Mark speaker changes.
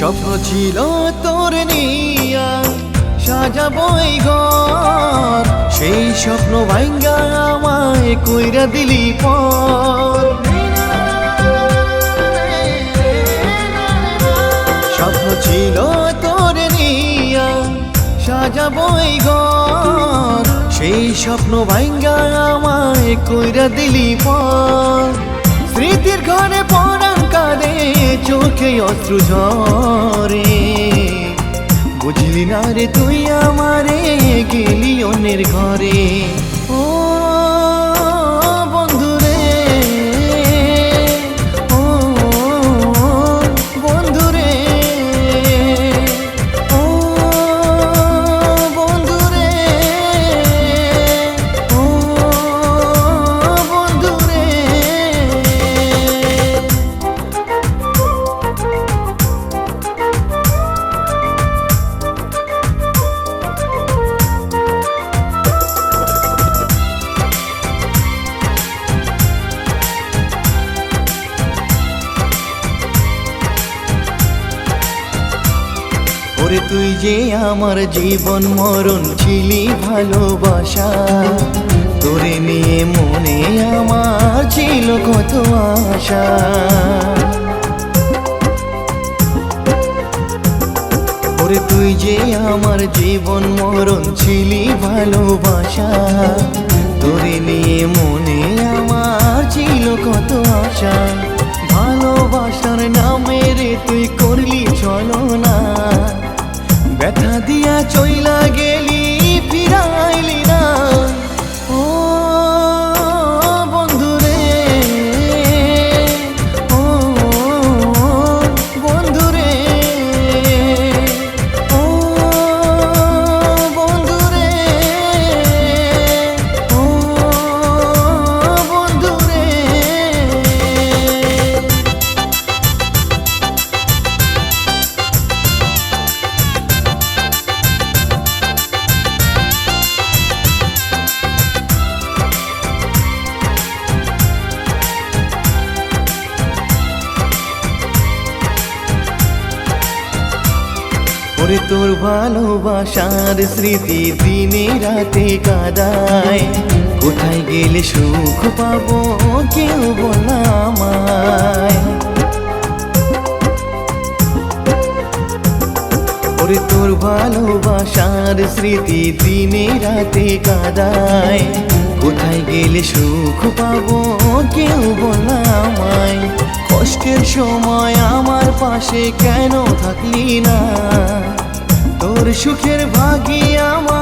Speaker 1: ছিল তোর নিয়া, সাজাবো এই ঘর। সেই স্বপ্ন ভাঙ্গা আমায় কইরা দিলি পর। স্বপ্ন ছিল তোর নিয়া, সাজাবো এই ঘর। সেই স্বপ্ন ভাঙ্গা আমায় কইরা দিলি পর। স্মৃতির ঘরে কাঁদে চোখে অশ্রু ঝরে। বুঝলি না রে তুই আমারে গেলি অন্যের ঘরে। ওরে তুই যে আমার জীবন মরণ ছিলি ভালোবাসা। তোরে নিয়ে মনে আমার ছিল কত আশা। তুই যে আমার জীবন মরণ ছিলি ভালোবাসা। তোরে নিয়ে মনে আমার ছিল কত আশা। soy ওরে তোর ভালোবাসার স্মৃতি দিনে রাতে কাদায়। কোথায় গেলে সুখ পাবো কেউ বলা আমায় ওরে তোর ভালোবাসার স্মৃতি দিনে রাতে কাদায়। কোথায় গেলে সুখ পাবো কেউ বলা আমায় কষ্টের সময় আমার পাশে কেন থাকলি না? তোর সুখের ভাগি আমার